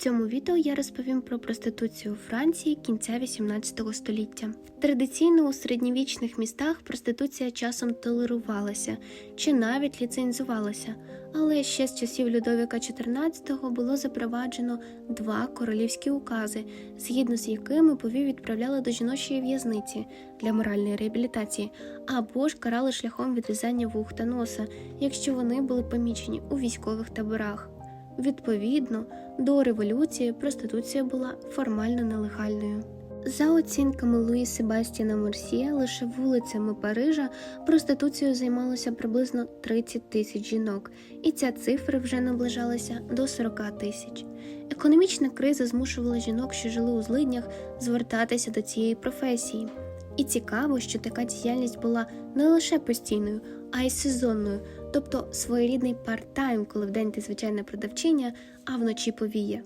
цьому відео я розповім про проституцію у Франції кінця 18 століття. Традиційно у середньовічних містах проституція часом толерувалася чи навіть ліцензувалася, але ще з часів Людовіка XIV було запроваджено два королівські укази, згідно з якими повів відправляли до жіночої в'язниці для моральної реабілітації, або ж карали шляхом відрізання вух та носа, якщо вони були помічені у військових таборах. Відповідно, до революції проституція була формально нелегальною. За оцінками Луї Себастіна Мерсія, лише вулицями Парижа проституцією займалося приблизно 30 тисяч жінок, і ця цифра вже наближалася до 40 тисяч. Економічна криза змушувала жінок, що жили у злиднях, звертатися до цієї професії. І цікаво, що така діяльність була не лише постійною, а й сезонною, тобто своєрідний парт-тайм, коли вдень ти звичайна продавчиня, а вночі повіє.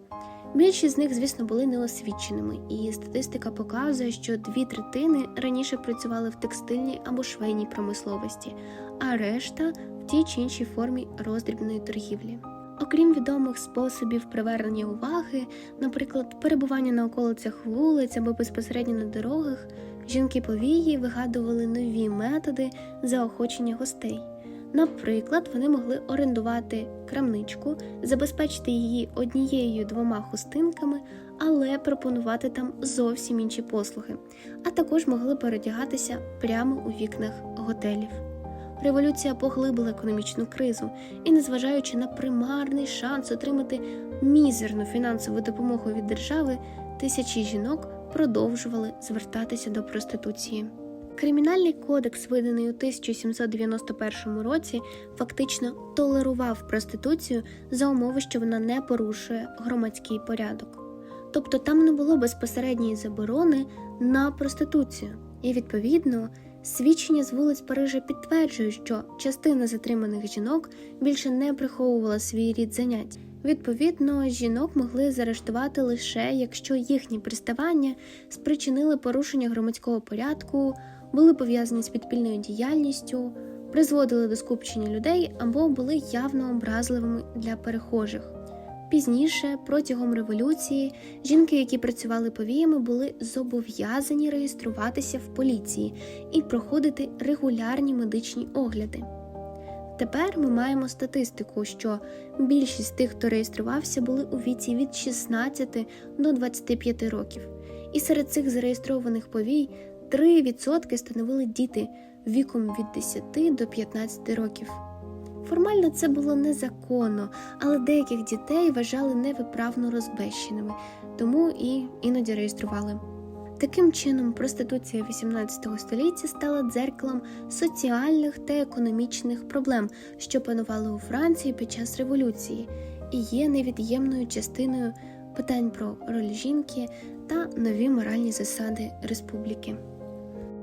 Більшість з них, звісно, були неосвіченими, і статистика показує, що дві третини раніше працювали в текстильній або швейній промисловості, а решта в тій чи іншій формі роздрібної торгівлі. Окрім відомих способів привернення уваги, наприклад, перебування на околицях вулиць або безпосередньо на дорогах, жінки повії вигадували нові методи заохочення гостей. Наприклад, вони могли орендувати крамничку, забезпечити її однією двома хустинками, але пропонувати там зовсім інші послуги, а також могли передягатися прямо у вікнах готелів. Революція поглибила економічну кризу і, незважаючи на примарний шанс отримати мізерну фінансову допомогу від держави, тисячі жінок продовжували звертатися до проституції. Кримінальний кодекс, виданий у 1791 році, фактично толерував проституцію за умови, що вона не порушує громадський порядок. Тобто там не було безпосередньої заборони на проституцію, і відповідно свідчення з вулиць Парижа підтверджують, що частина затриманих жінок більше не приховувала свій рід занять. Відповідно, жінок могли заарештувати лише якщо їхні приставання спричинили порушення громадського порядку, були пов'язані з підпільною діяльністю, призводили до скупчення людей або були явно образливими для перехожих. Пізніше, протягом революції, жінки, які працювали повіями, були зобов'язані реєструватися в поліції і проходити регулярні медичні огляди. Тепер ми маємо статистику, що більшість тих, хто реєструвався, були у віці від 16 до 25 років, і серед цих зареєстрованих повій 3% становили діти віком від 10 до 15 років. Формально це було незаконно, але деяких дітей вважали невиправно розбещеними, тому і іноді реєстрували. Таким чином, проституція 18 століття стала дзеркалом соціальних та економічних проблем, що панували у Франції під час революції, і є невід'ємною частиною питань про роль жінки та нові моральні засади республіки.